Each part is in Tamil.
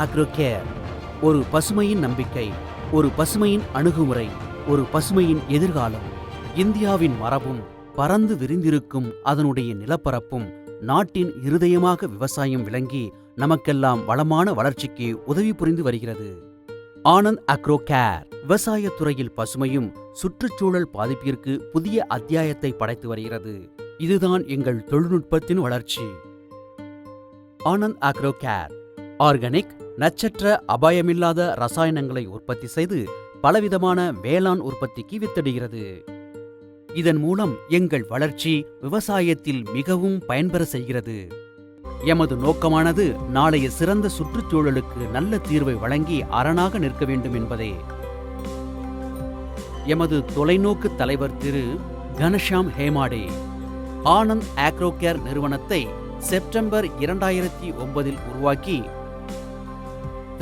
அக்ரோகேர். ஒரு பசுமையின் நம்பிக்கை ஒரு பசுமையின் அணுகுமுறை ஒரு பசுமையின் எதிர்காலம். இந்தியாவின் மரபும் பறந்து விரிந்திருக்கும் அதனுடைய நிலப்பரப்பும் நாட்டின் இருதயமாக விவசாயம் விளங்கி நமக்கெல்லாம் வளமான வளர்ச்சிக்கு உதவி புரிந்து வருகிறது. ஆனந்த் அக்ரோ கேர் விவசாயத் துறையில் பசுமையும் சுற்றுச்சூழல் பாதிப்பிற்கு புதிய அத்தியாயத்தை படைத்து வருகிறது. இதுதான் எங்கள் தொழில்நுட்பத்தின் வளர்ச்சி. ஆனந்த் அக்ரோ கேர் ஆர்கானிக் நட்சத்திர அபாயமில்லாத ரசாயனங்களை உற்பத்தி செய்து பலவிதமான வேளாண் உற்பத்திக்கு வித்திடுகிறது. இதன் மூலம் எங்கள் வளர்ச்சி விவசாயத்தில் மிகவும் பயன்பெற செய்கிறது. எமது நோக்கமானது நாளைய சிறந்த சுற்றுச்சூழலுக்கு நல்ல தீர்வை வழங்கி அரணாக நிற்க வேண்டும் என்பதே. எமது தொலைநோக்கு தலைவர் திரு கனஷாம் ஹேமாடே ஆனந்த் ஆக்ரோகேர் நிறுவனத்தை செப்டம்பர் இரண்டாயிரத்தி ஒன்பதில் உருவாக்கி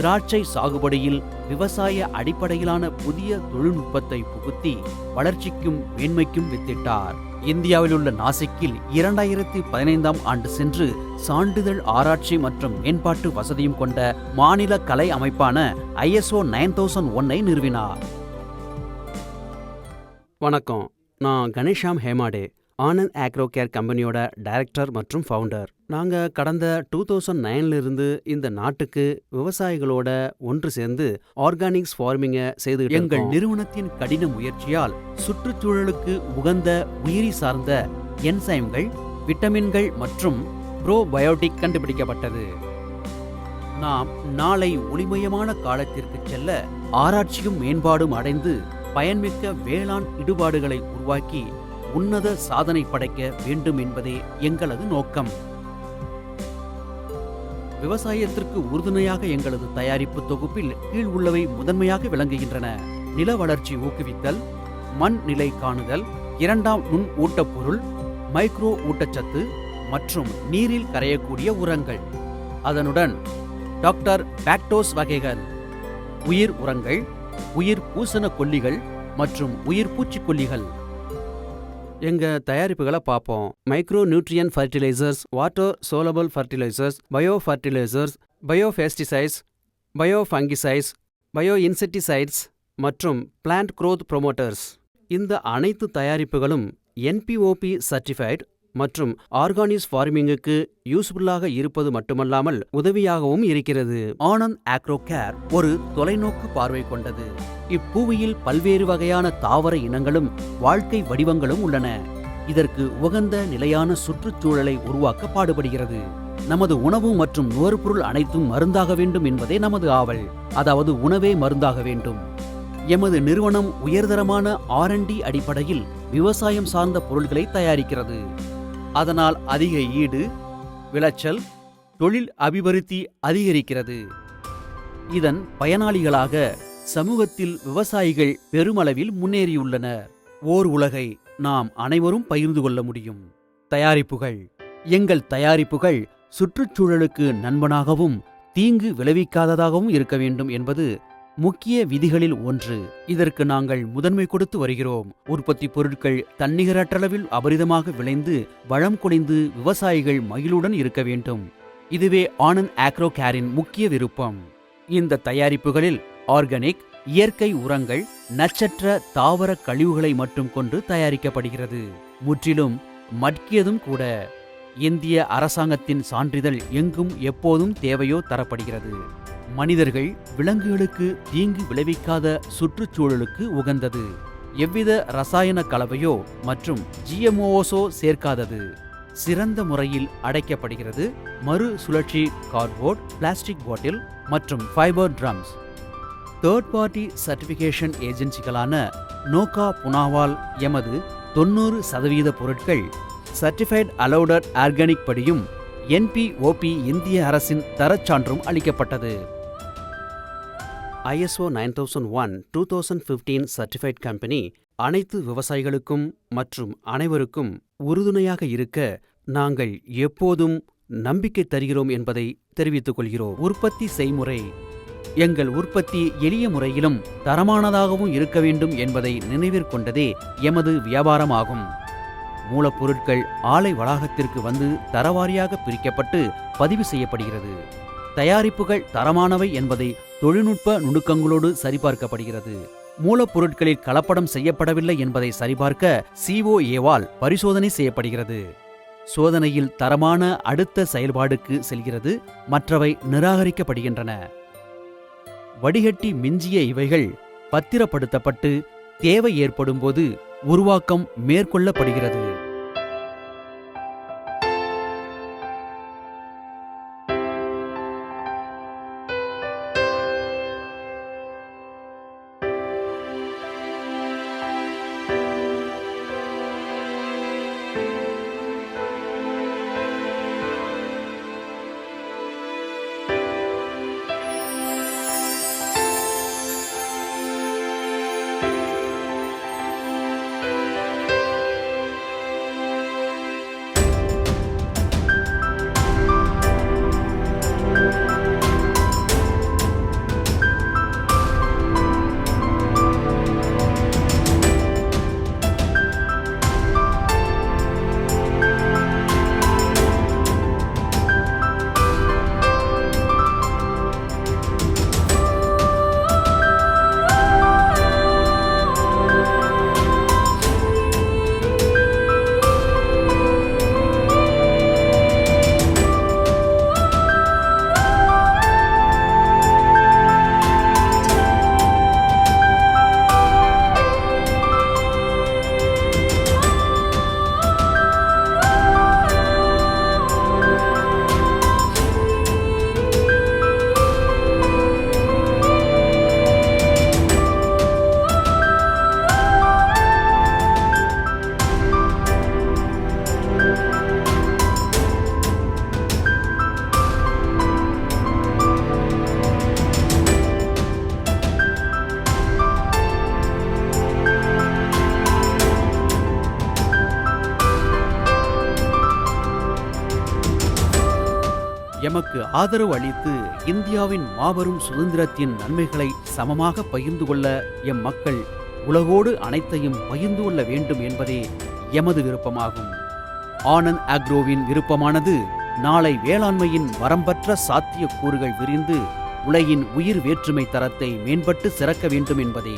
திராட்சை சாகுபடியில் விவசாய அடிப்படையிலான புதிய தொழில்நுட்பத்தை புகுத்தி வளர்ச்சிக்கும் மேன்மைக்கும் வித்திட்டார். இந்தியாவில் உள்ள நாசிக்கில் இரண்டாயிரத்தி பதினைந்தாம் ஆண்டு சென்று சான்றிதழ் ஆராய்ச்சி மற்றும் மேம்பாட்டு வசதியும் கொண்ட மாநில கலை அமைப்பான ஐஎஸ்ஓ நைன் தௌசண்ட் ஒன்னை நிறுவினார். வணக்கம். நான் கணேஷாம் ஹேமாடே. ஆனந்த் ஆக்ரோ கேர் கம்பெனியோட டைரக்டர் மற்றும் ஃபவுண்டர் நாங்கள் கடந்த டூ தௌசண்ட் நைன்லேருந்து இந்த நாட்டுக்கு விவசாயிகளோட ஒன்று சேர்ந்து ஆர்கானிக்ஸ் ஃபார்மிங்கை செய்து எங்கள் நிறுவனத்தின் கடின முயற்சியால் சுற்றுச்சூழலுக்கு உகந்த உயிரி சார்ந்த என்சைம்கள் விட்டமின்கள் மற்றும் ப்ரோபயோட்டிக் கண்டுபிடிக்கப்பட்டது. நாம் நாளை ஒளிமயமான காலத்திற்கு செல்ல ஆராய்ச்சியும் மேம்பாடும் அடைந்து பயன்மிக்க வேளாண் இடுபாடுகளை உருவாக்கி உன்னத சாதனை படைக்க வேண்டும் என்பதே எங்களது நோக்கம். விவசாயத்திற்கு உறுதுணையாக எங்களது தயாரிப்பு தொகுப்பில் கீழ் உள்ளவை முதன்மையாக விளங்குகின்றன. நில வளர்ச்சி ஊக்குவித்தல் மண் நிலை காணுதல் இரண்டாம் நுண் ஊட்டப்பொருள் மைக்ரோ ஊட்டச்சத்து மற்றும் நீரில் கரையக்கூடிய உரங்கள். அதனுடன் டாக்டர் பாக்டோஸ் வகைகள் உயிர் உரங்கள் உயிர் பூசண கொல்லிகள் மற்றும் உயிர் பூச்சிக்கொல்லிகள் எங்க தயாரிப்புகளை பார்ப்போம். Micro nutrient fertilisers water soluble fertilisers bio fertilisers bio pesticides bio fungicides bio insecticides மற்றும் பிளான்ட் க்ரோத் ப்ரொமோட்டர்ஸ் இந்த அனைத்து தயாரிப்புகளும் என்பிஓபி சர்டிஃபைட் மற்றும் ஆர்கானிஸ் ஃபார்மிங்குக்கு யூஸ்ஃபுல்லாக இருப்பது மட்டுமல்லாமல் உதவியாகவும் இருக்கிறது. ஆனந்த் ஆக்ரோ கேர் ஒரு தொலைநோக்கு பார்வை கொண்டது. இப்பூவியில் பல்வேறு வகையான தாவர இனங்களும் வாழ்க்கை வடிவங்களும் உள்ளன. இதற்கு உகந்த நிலையான சுற்றுச்சூழலை உருவாக்க பாடுபடுகிறது. நமது உணவு மற்றும் நுகர்பொருள் அனைத்தும் மருந்தாக வேண்டும் என்பதே நமது ஆவல். அதாவது உணவே மருந்தாக வேண்டும். எமது நிறுவனம் உயர்தரமான ஆர்என்டி அடிப்படையில் விவசாயம் சார்ந்த பொருட்களை தயாரிக்கிறது. அதனால் அதிக ஈடு விளைச்சல் தொழில் அபிவிருத்தி அதிகரிக்கிறது. இதன் பயனாளிகளாக சமூகத்தில் விவசாயிகள் பெருமளவில் முன்னேறியுள்ளனர். ஓர் உலகை நாம் அனைவரும் பகிர்ந்து கொள்ள முடியும். தயாரிப்புகள். எங்கள் தயாரிப்புகள் சுற்றுச்சூழலுக்கு நண்பனாகவும் தீங்கு விளைவிக்காததாகவும் இருக்க வேண்டும் என்பது முக்கிய விதிகளில் ஒன்று. இதற்கு நாங்கள் முதன்மை கொடுத்து வருகிறோம். உற்பத்தி பொருட்கள் தன்னிகரற்றளவில் அபரிதமாக விளைந்து வளம் குலைந்து விவசாயிகள் மகிழுடன் இருக்க வேண்டும். இதுவே ஆனந்த் ஆக்ரோ கேரின் முக்கிய விருப்பம். இந்த தயாரிப்புகளில் ஆர்கானிக் இயற்கை உரங்கள் நச்சற்ற தாவர கழிவுகளை மட்டும் கொண்டு தயாரிக்கப்படுகிறது. முற்றிலும் மட்கியதும் கூட. இந்திய அரசாங்கத்தின் சான்றிதழ் எங்கும் எப்போதும் தேவையோ தரப்படுகிறது. மனிதர்கள் விலங்குகளுக்கு தீங்கு விளைவிக்காத சுற்றுச்சூழலுக்கு உகந்தது. எவ்வித ரசாயன கலவையோ மற்றும் ஜிஎம்ஓஸோ சேர்க்காதது. சிறந்த முறையில் அடைக்கப்படுகிறது மறு சுழற்சி கார்ட்போர்ட் பிளாஸ்டிக் பாட்டில் மற்றும் fibre drums. Third party certification ஏஜென்சிகளான நோகா புனாவால் எமது தொண்ணூறு சதவீத பொருட்கள் சர்டிஃபைட் அலௌடட் ஆர்கானிக் படியும் என்பிஓபி இந்திய அரசின் தரச்சான்றும் அளிக்கப்பட்டது. ISO nine thousand one two thousand fifteen certified company அனைத்து விவசாயிகளுக்கும் மற்றும் அனைவருக்கும் உறுதுணையாக இருக்க நாங்கள் எப்போதும் நம்பிக்கை தருகிறோம் என்பதை தெரிவித்துக் கொள்கிறோம். உற்பத்தி செய்முறை எங்கள் உற்பத்தி எளிய முறையிலும் தரமானதாகவும் இருக்க வேண்டும் என்பதை நினைவிற்கொண்டதே எமது வியாபாரமாகும். மூலப்பொருட்கள் ஆலை வளாகத்திற்கு வந்து தரவாரியாக பிரிக்கப்பட்டு பதிவு செய்யப்படுகிறது. தயாரிப்புகள் தரமானவை என்பதை தொழில்நுட்ப நுணுக்கங்களோடு சரிபார்க்கப்படுகிறது. மூலப்பொருட்களில் கலப்படம் செய்யப்படவில்லை என்பதை சரிபார்க்க சிஓஏவால் பரிசோதனை செய்யப்படுகிறது. சோதனையில் தரமான அடுத்த செயல்பாடுக்கு செல்கிறது மற்றவை நிராகரிக்கப்படுகின்றன. வடிகட்டி மிஞ்சிய இவைகள் பத்திரப்படுத்தப்பட்டு தேவை ஏற்படும்போது உருவாக்கம் மேற்கொள்ளப்படுகிறது. எமக்கு ஆதரவு அளித்து இந்தியாவின் மாபெரும் சுதந்திரத்தின் நன்மைகளை சமமாக பகிர்ந்து கொள்ள எம் மக்கள் உலகோடு அனைத்தையும் பகிர்ந்து கொள்ள வேண்டும் என்பதே எமது விருப்பமாகும். ஆனந்த் அக்ரோவின் விருப்பமானது நாளை வேளாண்மையின் வரம்பற்ற சாத்திய கூறுகள் விரிந்து உலகின் உயிர் வேற்றுமை தரத்தை மேம்பட்டு சிறக்க வேண்டும் என்பதே.